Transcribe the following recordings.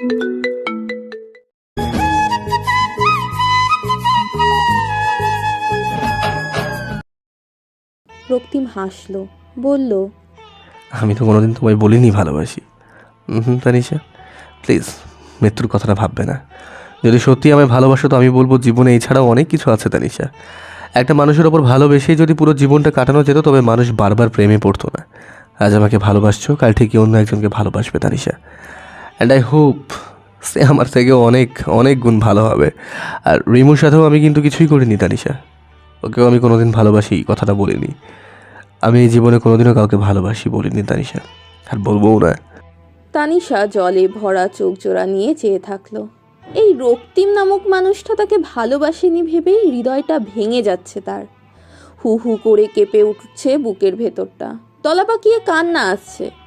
রক্তিম হাসলো, বলল, আমি তো কোনোদিন তোমায় বলিনি ভালোবাসি। হুম, তানিশা, প্লিজ, মৃত্যুর কথাটা ভাববে না। যদি সত্যি আমায় ভালোবাসো, তো আমি বলব জীবনে এছাড়াও অনেক কিছু আছে, তানিশা। একটা মানুষের ওপর ভালোবেসেই যদি পুরো জীবনটা কাটানো যেত, তবে মানুষ বারবার প্রেমে পড়তো না। আজ আমাকে ভালোবাসছো, কাল ঠিকই অন্য একজনকে ভালোবাসবে, তানিশা। অ্যান্ড আই হোপ সে আমার থেকে অনেক অনেক গুণ ভালো হবে। আর রিমুর সাথেও আমি কিন্তু কিছুই করিনি, তানিশা। ওকেও আমি কোনোদিন ভালোবাসি কথাটা বলিনি। আমি এই জীবনে কোনোদিনও কাউকে ভালোবাসি বলিনি, তানিশা। আর বলবোও না। তানিশা জলে ভরা চোখ জোড়া নিয়ে চেয়ে থাকল। এই রক্তিম নামক মানুষটা তাকে ভালোবাসেনি ভেবেই হৃদয়টা ভেঙে যাচ্ছে তার। হু হু করে কেঁপে উঠছে বুকের ভেতরটা। তলা পাকিয়ে কান্না আসছে।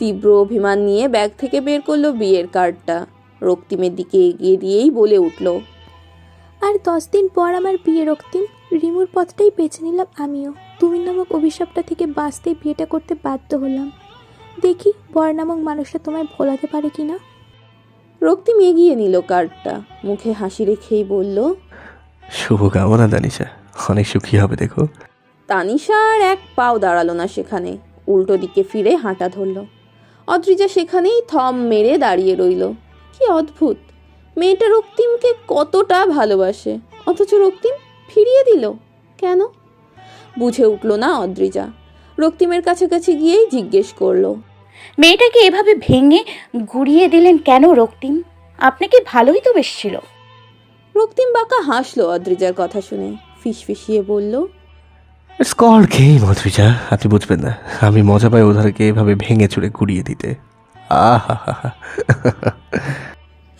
তীব্র অভিমান নিয়ে ব্যাগ থেকে বের করল বিয়ের কার্ডটা। রক্তিমের দিকে এগিয়ে দিয়েই বলে উঠল আর দশ দিন পর আমার বিয়ে রক্তিম। রিমুর পথটাই বেছে নিলাম আমিও। তুমি নামক অভিশাপটা থেকে বাঁচতে বিয়েটা করতে বাধ্য হলাম। দেখি বর নামক মানুষটা তোমায় ভোলাতে পারে কি না রক্তিম এগিয়ে নিল কার্ডটা। মুখে হাসি রেখেই বলল শুভকামনা তানিশা। অনেক সুখী হবে দেখো। তানিশা আর এক পাও দাঁড়াল না সেখানে। উল্টো দিকে ফিরে হাঁটা ধরল। অদ্রিজা সেখানেই থম মেরে দাঁড়িয়ে রইল। কি অদ্ভুত! মেয়েটা রক্তিমকে কতটা ভালোবাসে অথচ রক্তিম ফিরিয়ে দিল কেন? বুঝে উঠল না অদ্রিজা। রক্তিমের কাছাকাছি গিয়েই জিজ্ঞেস করল মেয়েটাকে এভাবে ভেঙে গুড়িয়ে দিলেন কেন রক্তিম? আপনাকে ভালোই তো বেশ ছিল। রক্তিম বাঁকা হাসলো অদ্রিজার কথা শুনে ফিসফিসিয়ে বলল ইটস কল গেম অদ্রিজা আপনি বুঝবেন না। আমি মজা পাই ওধারকে এভাবে ভেঙে চুড়ে গুড়িয়ে দিতে। আহা হা হা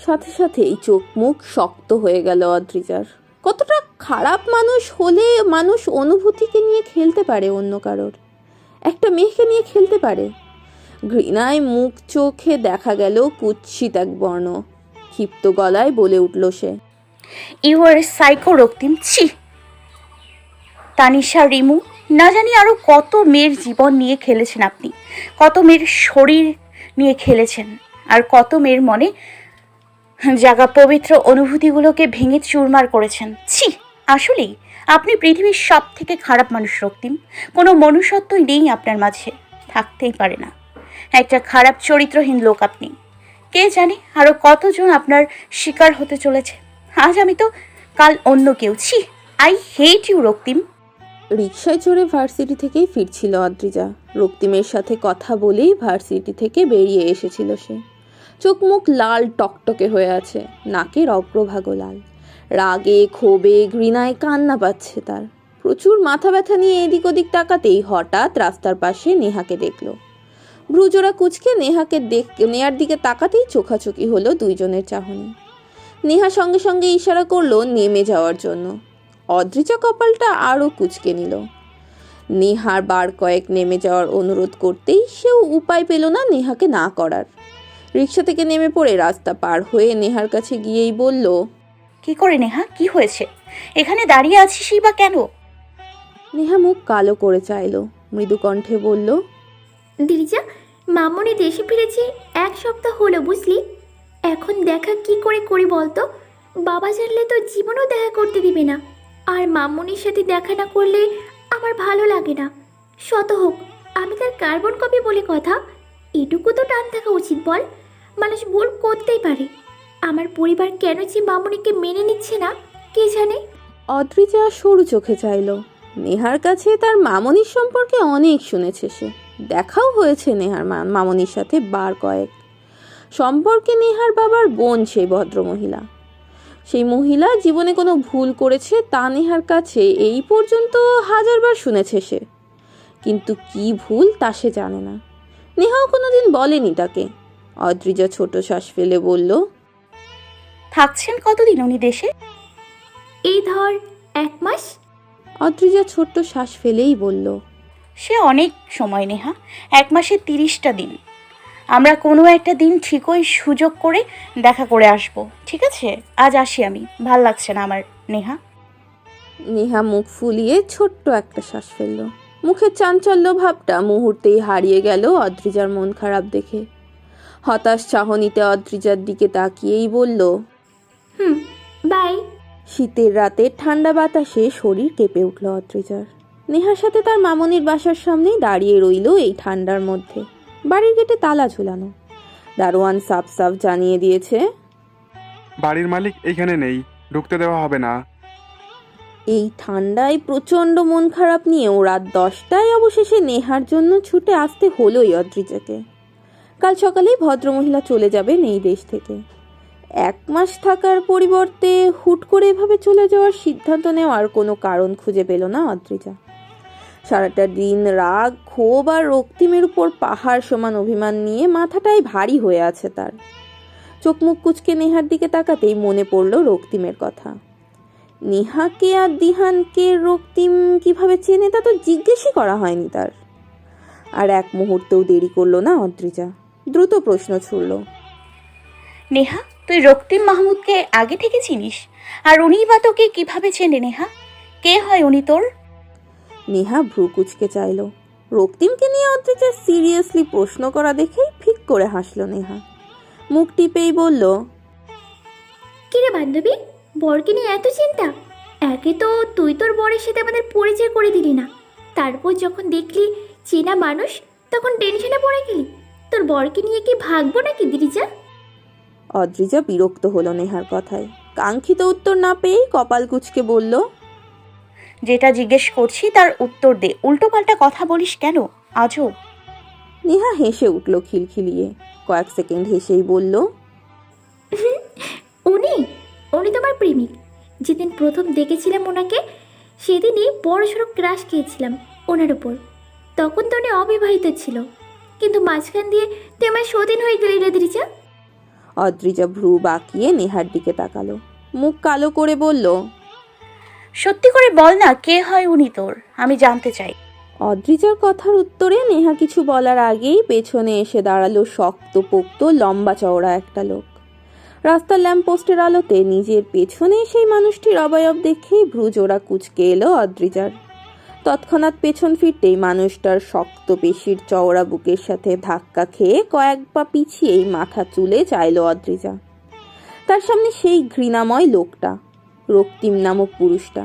সাথে সাথেই চোখ মুখ শক্ত হয়ে গেল অদ্রিজার। কতটা খারাপ মানুষ হলে মানুষ অনুভূতিকে নিয়ে খেলতে পারে অন্য কারোর। একটা মেয়েকে নিয়ে খেলতে পারে। ঘৃণায় মুখ চোখে দেখা গেল কুৎসিত এক বর্ণ। ক্ষিপ্ত গলায় বলে উঠল সে। ইউ আর সাইকো রক্তিম ছি! তানিশা, রিমু, না জানি আরও কত মেয়ের জীবন নিয়ে খেলেছেন আপনি, কত মেয়ের শরীর নিয়ে খেলেছেন, আর কত মেয়ের মনে জাগা পবিত্র অনুভূতিগুলোকে ভেঙে চুরমার করেছেন। ছি, আসলেই আপনি পৃথিবীর সব থেকে খারাপ মানুষ, রক্তিম। কোনো মনুষ্যত্বই নেই আপনার মাঝে, থাকতেই পারে না। একটা খারাপ চরিত্রহীন লোক আপনি। কে জানে আরও কতজন আপনার শিকার হতে চলেছে। আজ আমি তো কাল অন্য কেউ। ছি, আই হেট ইউ, রক্তিম। রিকশায় চড়ে ভার্সিটি থেকেই ফিরছিল অদ্রিজা রক্তিমের সাথে কথা বলেই ভার্সিটি থেকে বেরিয়ে এসেছিল সে। চোখ মুখ লাল টকটকে হয়ে আছে, নাকের অগ্রভাগও লাল। রাগে, ক্ষোভে, ঘৃণায় কান্না পাচ্ছে তার। প্রচুর মাথা ব্যথা নিয়ে এদিক ওদিক তাকাতেই হঠাৎ রাস্তার পাশে নেহাকে দেখল। ভ্রুজোড়া কুচকে নেহাকে দেখ নেহার দিকে তাকাতেই চোখাচোখি হলো দুইজনের চাহনি। নেহা সঙ্গে সঙ্গে ইশারা করল, নেমে যাওয়ার জন্য। অদ্রিজা কপালটা আরও কুচকে নিল। নেহার বার কয়েক নেমে যাওয়ার অনুরোধ করতেই সেও উপায় পেল না নেহাকে না করার। রিক্সা থেকে নেমে পড়ে রাস্তা পার হয়ে নেহার কাছে গিয়েই বলল কি করে নেহা? কি হয়েছে? এখানে দাঁড়িয়ে আছিসই বা কেন? নেহা মুখ কালো করে চাইল মৃদু কণ্ঠে বলল দিরিজা মামনি দেশে ফিরেছে এক সপ্তাহ হলো বুঝলি? এখন দেখা কি করে করি বলতো? বাবা জানলে তো জীবনও দেখা করতে দিবে না। আর মামুনির সাথে দেখা না করলে আমার ভালো লাগে না। শত হোক, আমি তার কার্বন কপি বলে কথা। এটুকু তো টান থাকা উচিত বল। মানুষ ভুল করতেই পারে। আমার পরিবার কেন যে মামুনিকে মেনে নিচ্ছে না, কে জানে? অদ্রিজা সরু চোখে চাইল। নেহার কাছে তার মামনির সম্পর্কে অনেক শুনেছে সে। দেখাও হয়েছে নেহার মামনির সাথে বার কয়েক। সম্পর্কে নেহার বাবার বোন সেই ভদ্রমহিলা। সেই মহিলা জীবনে কোনো ভুল করেছে তা নেহার কাছে এই পর্যন্ত হাজারবার শুনেছে সে। কিন্তু কি ভুল তা সে জানে না। নেহাও কোনোদিন বলেনি তাকে। অদ্রিজা ছোট শ্বাস ফেলে বলল থাকছেন কতদিন উনি দেশে? এই ধর এক মাস। অদ্রিজা ছোট্ট শ্বাস ফেলেই বলল সে অনেক সময় নেহা এক মাসে তিরিশটা দিন। আমরা কোনো একটা দিন ঠিকই সুযোগ করে দেখা করে আসব ঠিক আছে? আজ আসি আমি ভালো লাগছে না আমার নেহা? নেহা মুখ ফুলিয়ে ছোট্ট একটা শ্বাস ফেলল। মুখের চাঞ্চল্য ভাবটা মুহূর্তেই হারিয়ে গেল অদ্রিজার মন খারাপ দেখে। হতাশ চাহনিতে অদ্রিজার দিকে তাকিয়েই বলল হুম বাই। শীতের রাতে ঠান্ডা বাতাসে শরীর কেঁপে উঠল অদ্রিজার। নেহার সাথে তার মামনির বাসার সামনেই দাঁড়িয়ে রইল এই ঠান্ডার মধ্যে। বাড়ির গেটে তালা ঝুলানো। দারোয়ান সাফ সাফ জানিয়ে দিয়েছে বাড়ির মালিক এখানে নেই ঢুকতে দেওয়া হবে না। এই ঠান্ডায় প্রচণ্ড মন খারাপ নিয়েও রাত দশটায় অবশেষে নেহার জন্য ছুটে আসতে হলোই অদ্রিজাকে কাল সকালেই ভদ্রমহিলা চলে যাবেন এই দেশ থেকে। এক মাস থাকার পরিবর্তে হুট করে এভাবে চলে যাওয়ার সিদ্ধান্ত নেওয়ার কোনো কারণ খুঁজে পেল না অদ্রিজা। সারাটা দিন রাগ, ক্ষোভ আর রক্তিমের উপর পাহাড় সমান অভিমান নিয়ে মাথাটাই ভারী হয়ে আছে তার। চোখ মুখ কুচকে নেহার দিকে তাকাতেই মনে পড়ল রক্তিমের কথা। নেহাকে আর দিহানকে রক্তিম কীভাবে চেনে তা তো জিজ্ঞেসই করা হয়নি তার। আর এক মুহূর্তেও দেরি করল না অদ্রিজা। দ্রুত প্রশ্ন ছুড়ল, নেহা, তুই রক্তিম মাহমুদকে আগে থেকে চিনিস? আর উনিই বা তোকে কীভাবে চেনে নেহা? কে হয় উনি তোর? নেহা ভ্রু কুচকে চাইল। রক্তিমকে নিয়ে অদ্রিজা সিরিয়াসলি প্রশ্ন করা দেখেই ফিক করে হাসলো নেহা। মুখ টিপেই বলল কিরে বান্ধবী বরকে নিয়ে এত চিন্তা? একে তো তুই তোর বরের সাথে আমাদের পরিচয় করে দিলি না। তারপর যখন দেখলি চেনা মানুষ তখন টেনশনে পড়ে গেলি। তোর বরকে নিয়ে কি ভাগবো নাকি দিরিজা অদ্রিজা বিরক্ত হলো নেহার কথায়। কাঙ্ক্ষিত উত্তর না পেয়েই কপাল কুচকে বলল যেটা জিজ্ঞেস করছি তার উত্তর দে। উল্টোপাল্টা কথা বলিস কেন? আজও। নেহা হেসে উঠল খিলখিলিয়ে। কয়েক সেকেন্ড হেসেই বলল উনি উনি তোমার প্রেমিক। যেদিন প্রথম দেখেছিলাম ওনাকে সেদিনই বড় সড়ো ক্রাশ খেয়েছিলাম ওনার উপর। তখন তো উনি অবিবাহিত ছিল। কিন্তু মাঝখান দিয়ে তুই আমার সদিন হয়ে গেলি রে দিরিজা। অদ্রিজা ভ্রু বাঁকিয়ে নেহার দিকে তাকালো। মুখ কালো করে বলল সত্যি করে বল না, কে হয় উনি তোর? আমি জানতে চাই। অদ্রিজার কথার উত্তরে নেহা কিছু বলার আগেই পেছনে এসে দাঁড়াল শক্ত পোক্ত লম্বা চওড়া একটা লোক। রাস্তার ল্যাম্পপোস্টের আলোতে নিজের পেছনে সেই মানুষটির অবয়ব দেখেই ভ্রুজোড়া কুচকে এলো অদ্রিজার। তৎক্ষণাৎ পেছন ফিরতেই মানুষটার শক্ত পেশির চওড়া বুকের সাথে ধাক্কা খেয়ে কয়েক পা পিছিয়েই মাথা চুলে চাইলো অদ্রিজা। তার সামনে সেই ঘৃণাময় লোকটা। রক্তিম নামক পুরুষটা।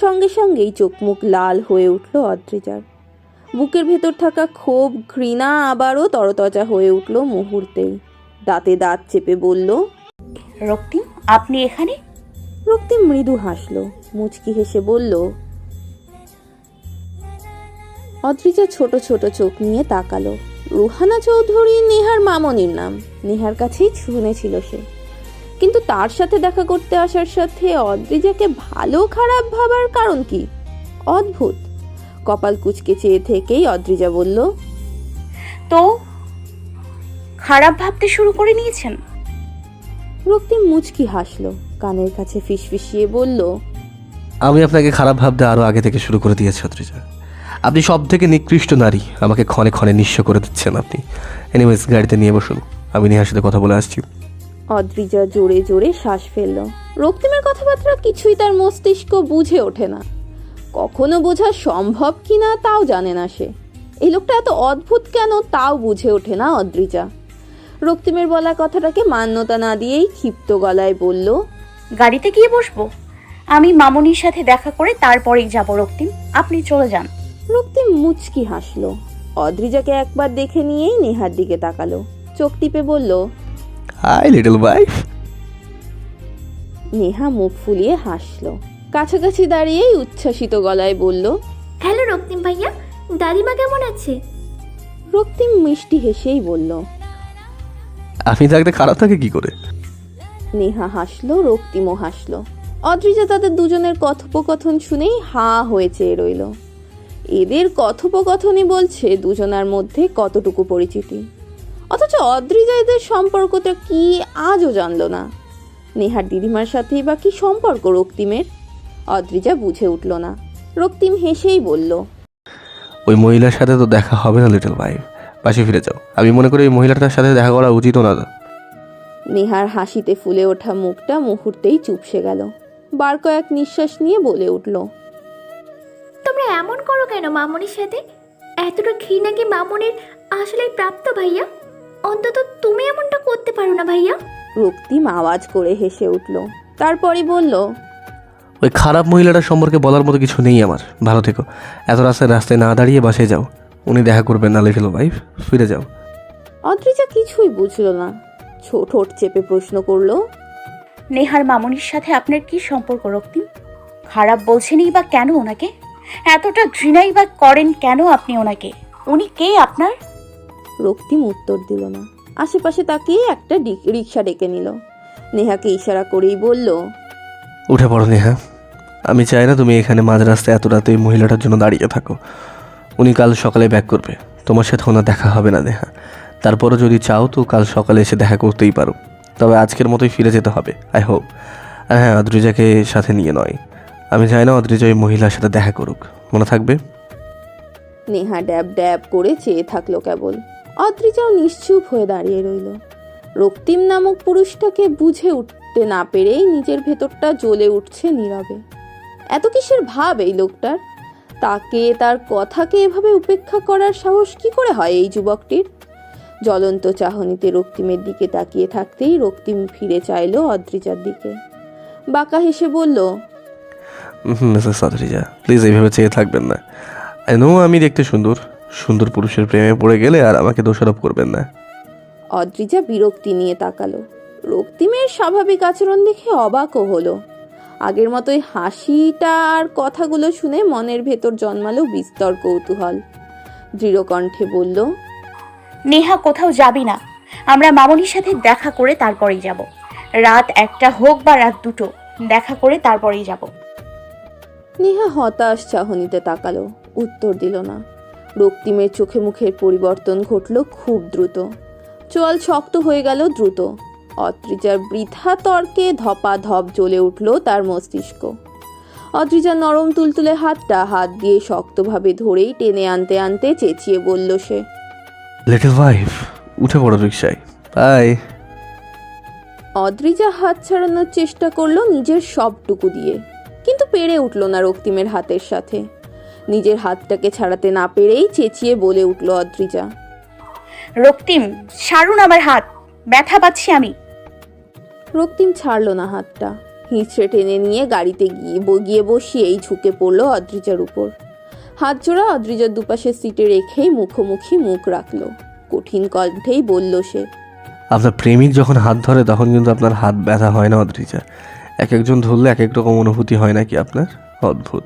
সঙ্গে সঙ্গেই চোখ মুখ লাল হয়ে উঠল অদ্রিজার। বুকের ভেতর থাকা ক্ষোভ ঘৃণা আবারও তরতজা হয়ে উঠল মুহূর্তেই। দাঁতে দাঁত চেপে বলল রক্তিম আপনি এখানে? রক্তিম মৃদু হাসল মুচকি হেসে বলল অদ্রিজা ছোট ছোট চোখ নিয়ে তাকালো। রুহানা চৌধুরী নেহার মামনির নাম। নেহার কাছেই শুনেছিল সে। কিন্তু তার সাথে দেখা করতে আসার সাথে অদ্রিজাকে ভালো খারাপ ভাবার কারণ কি? অদ্ভুত। কপাল কুচকে চেয়ে থেকেই অদ্রিজা বলল তো খারাপ ভাবতে শুরু করে নিয়েছেন? রক্তিম মুচকি হাসলো কানের কাছে ফিসফিসিয়ে বলল আমি আপনাকে খারাপ ভাবতে আরও আগে থেকে শুরু করে দিয়েছি অত্রিজা আপনি সব থেকে নিকৃষ্ট নারী আমাকে ক্ষণে ক্ষণে নিঃস্ব করে দিচ্ছেন আপনি। এনিওয়েজ গাড়িতে নিয়ে বসুন আমি নেহার সাথে কথা বলে আসছি। অদ্রিজা জোরে জোরে শ্বাস ফেলল। রক্তিমের কথাবার্তা কিছুই তার মস্তিষ্ক বুঝে ওঠে না। কখনো বোঝা সম্ভব কিনা তাও জানে না সে। এই লোকটা এত অদ্ভুত কেন তাও বুঝে ওঠে না অদ্রিজা রক্তিমের বলা কথাটাকে মান্যতা না দিয়েই ক্ষিপ্ত গলায় বলল গাড়িতে গিয়ে বসবো? আমি মামনির সাথে দেখা করে তারপরেই যাব রক্তিম। আপনি চলে যান। রক্তিম মুচকি হাসলো। অদ্রিজাকে একবার দেখে নিয়েই নেহার দিকে তাকালো। চোখ টিপে বলল হাই লিটল ওয়াইফ নেহা মুখ ফুলিয়ে হাসলো। কাছাকাছি দাঁড়িয়েই উচ্ছ্বাসিত গলায় বলল হ্যালো রক্তিম ভাইয়া দাদিমা কেমন আছে? রক্তিম মিষ্টি হেসেই বলল আপনি থাকতে খারাপ থাকে কি করে? নেহা হাসলো রক্তিমও হাসলো। অদ্রিজা তাদের দুজনের কথোপকথন শুনেই হা হয়ে চেয়ে রইল। এদের কথোপকথনই বলছে দুজনার মধ্যে কতটুকু পরিচিতি। অথচ অদ্রিজা এদের সম্পর্কটা কি আজও জানলো না। নেহার দিদিমার সাথেই বা কি সম্পর্ক রক্তিমের? অদ্রিজা বুঝে উঠল না। রক্তিম হেসেই বলল ওই মহিলার সাথে তো দেখা হবে না লিটল ভাই পাশে ফিরে যাও। আমি মনে করি ওই মহিলাটার সাথে দেখা করা উচিত না। নেহার হাসিতে ফুলে ওঠা মুখটা মুহূর্তেই চুপসে গেল। বার কয়েক নিঃশ্বাস নিয়ে বলে উঠল তোমরা এমন করো কেন মামনির সাথে? এতটা ঘৃণা কি মামনির আসলেই প্রাপ্ত ভাইয়া? অন্তত তুমি এমনটা করতে পারো না ভাইয়া। রক্তিম আওয়াজ করে হেসে উঠল। তারপরই বলল ওই খারাপ মহিলাটার সম্পর্কে বলার মতো কিছু নেই আমার। ভালো থেকো। এত রাস্তায় রাস্তায় না দাঁড়িয়ে বাসে যাও। উনি দেখা করবেন না লিটল ওয়াইফ ফিরে যাও। অদ্রিজা কিছুই বুঝলো না। ছোট ঠোঁট চেপে প্রশ্ন করল নেহার মামনির সাথে আপনার কি সম্পর্ক রক্তিম? খারাপ বলছেনই বা কেন ওনাকে? এতটা ঘৃণাই বা করেন কেন আপনি ওনাকে? উনি কে আপনার? রক্তিম উত্তর দিল না। আশেপাশে তাকিয়ে একটা রিক্সা ডেকে নিল। নেহাকে ইশারা করেই বলল উঠে পড়ো নেহা। আমি চাই না তুমি এখানে মাঝ রাস্তায় এত রাতে এই মহিলাটার জন্য দাঁড়িয়ে থাকো। উনি কাল সকালে ব্যাক করবে। তোমার সাথে ওনার দেখা হবে না নেহা। তারপরও যদি চাও তো কাল সকালে এসে দেখা করতেই পারো। তবে আজকের মতোই ফিরে যেতে হবে আই হোপ। আর হ্যাঁ অদ্রিজাকে সাথে নিয়ে নয়। আমি চাই না অদ্রিজা ওই মহিলার সাথে দেখা করুক। মনে থাকবে? নেহা ড্যাব ড্যাব করে চেয়ে থাকল কেবল। অদ্রিজাও নিশ্চুপ হয়ে দাঁড়িয়ে রইল। রক্তিম নামক পুরুষটাকে বুঝে উঠতে না পেরেই নিজের ভেতরটা জ্বলে উঠছে নীরবে। এত কিসের ভাব এই লোকটার? তাকে, তার কথাকে এভাবে উপেক্ষা করার সাহস কি করে হয় এই যুবকটির? জ্বলন্ত চাহনিতে রক্তিমের দিকে তাকিয়ে থাকতেই রক্তিম ফিরে চাইলো অদ্রিজার দিকে। বাঁকা হেসে বলল মিসেস অদ্রিজা প্লিজ এইভাবে চেয়ে থাকবেন না। আই নো আমি দেখতে সুন্দর সুন্দর পুরুষের প্রেমে পড়ে গেলে আর আমাকে দোষারোপ করবেন না। অদ্রিজা বিরক্তি নিয়ে তাকালো। রক্তিমের স্বাভাবিক আচরণ দেখে অবাকও হলো। আগের মতোই হাসিটা আর কথাগুলো শুনে মনের ভেতর জন্মালো বিস্তর কৌতূহল। দৃঢ় কণ্ঠে বলল নেহা কোথাও যাবি না। আমরা মামনির সাথে দেখা করে তারপরেই যাব। রাত একটা হোক বা রাত দুটো দেখা করে তারপরেই যাব। নেহা হতাশ চাহনিতে তাকালো। উত্তর দিল না। রক্তিমের চোখে মুখের পরিবর্তন ঘটলো খুব দ্রুত। চোয়াল শক্ত হয়ে গেল দ্রুত। অদ্রিজার বৃথা তর্কে ধপা ধপ জ্বলে উঠল তার মস্তিষ্ক। অদ্রিজার নরম তুলতুলে হাতটা হাত দিয়ে শক্তভাবে ধরেই টেনে আনতে আনতে চেঁচিয়ে বলল সে লিটল ওয়াইফ উঠে পড়ো রিক্সায় বাই অদ্রিজা হাত ছাড়ানোর চেষ্টা করল নিজের সবটুকু দিয়ে কিন্তু পেরে উঠল না রক্তিমের হাতের সাথে। নিজের হাতটাকে ছাড়াতে না পেরেই চেঁচিয়ে বলে উঠল অদ্রিজা। রক্তিম সারুন আমার হাত ব্যথা পাচ্ছি আমি। রক্তিম ছাড়লো না হাতটা। হিঁচড়ে টেনে নিয়ে গাড়িতে গিয়ে ব- গিয়ে বসিয়েই ঝুঁকে পড়ল অদ্রিজার উপর। হাত জোড়া অদ্রিজার দুপাশের সিটে রেখেই মুখোমুখি মুখ রাখল। কঠিন কণ্ঠেই বলল সে আপনার প্রেমিক যখন হাত ধরে তখন কিন্তু আপনার হাত ব্যথা হয় না অদ্রিজা। এক একজন ধরলে এক এক রকম অনুভূতি হয় নাকি আপনার? অদ্ভুত।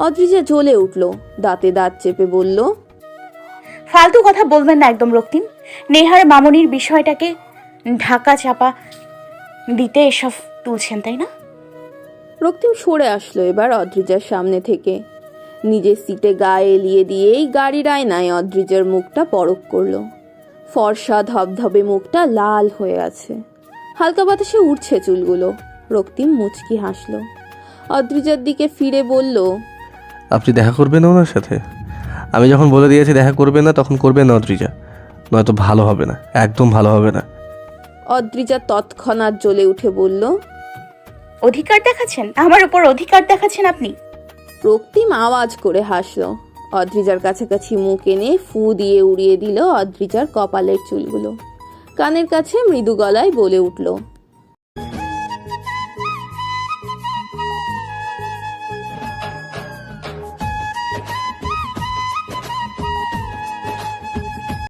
অদ্রিজা জ্বলে উঠল দাঁতে দাঁত চেপে বলল ফালতু কথা বলবেন না একদম রক্তিম। নেহার মামনির বিষয়টাকে ঢাকা চাপা দিতে এসব তুলছেন তাই না? রক্তিম সরে আসলো এবার অদ্রিজার সামনে থেকে। নিজের সিটে গায়ে এলিয়ে দিয়েই গাড়ির আয়নায় অদ্রিজার মুখটা পরক করল। ফর্সা ধবধবে মুখটা লাল হয়ে আছে। হালকা বাতাসে উঠছে চুলগুলো। রক্তিম মুচকি হাসলো। অদ্রিজার দিকে ফিরে বলল আপনি দেখা করবেন না ওনার সাথে? আমি যখন বলে দিয়েছি দেখা করবেন না তখন করবেন না অদ্রিজা। নয়তো ভালো হবে না একদম ভালো হবে না। অদ্রিজা তৎক্ষণাৎ জ্বলে উঠে বলল অধিকার দেখাচ্ছেন? আমার উপর অধিকার দেখাচ্ছেন আপনি? রক্তিম আওয়াজ করে হাসলো। অদ্রিজার কাছাকাছি মুখ এনে ফু দিয়ে উড়িয়ে দিল অদ্রিজার কপালের চুলগুলো। কানের কাছে মৃদু গলায় বলে উঠল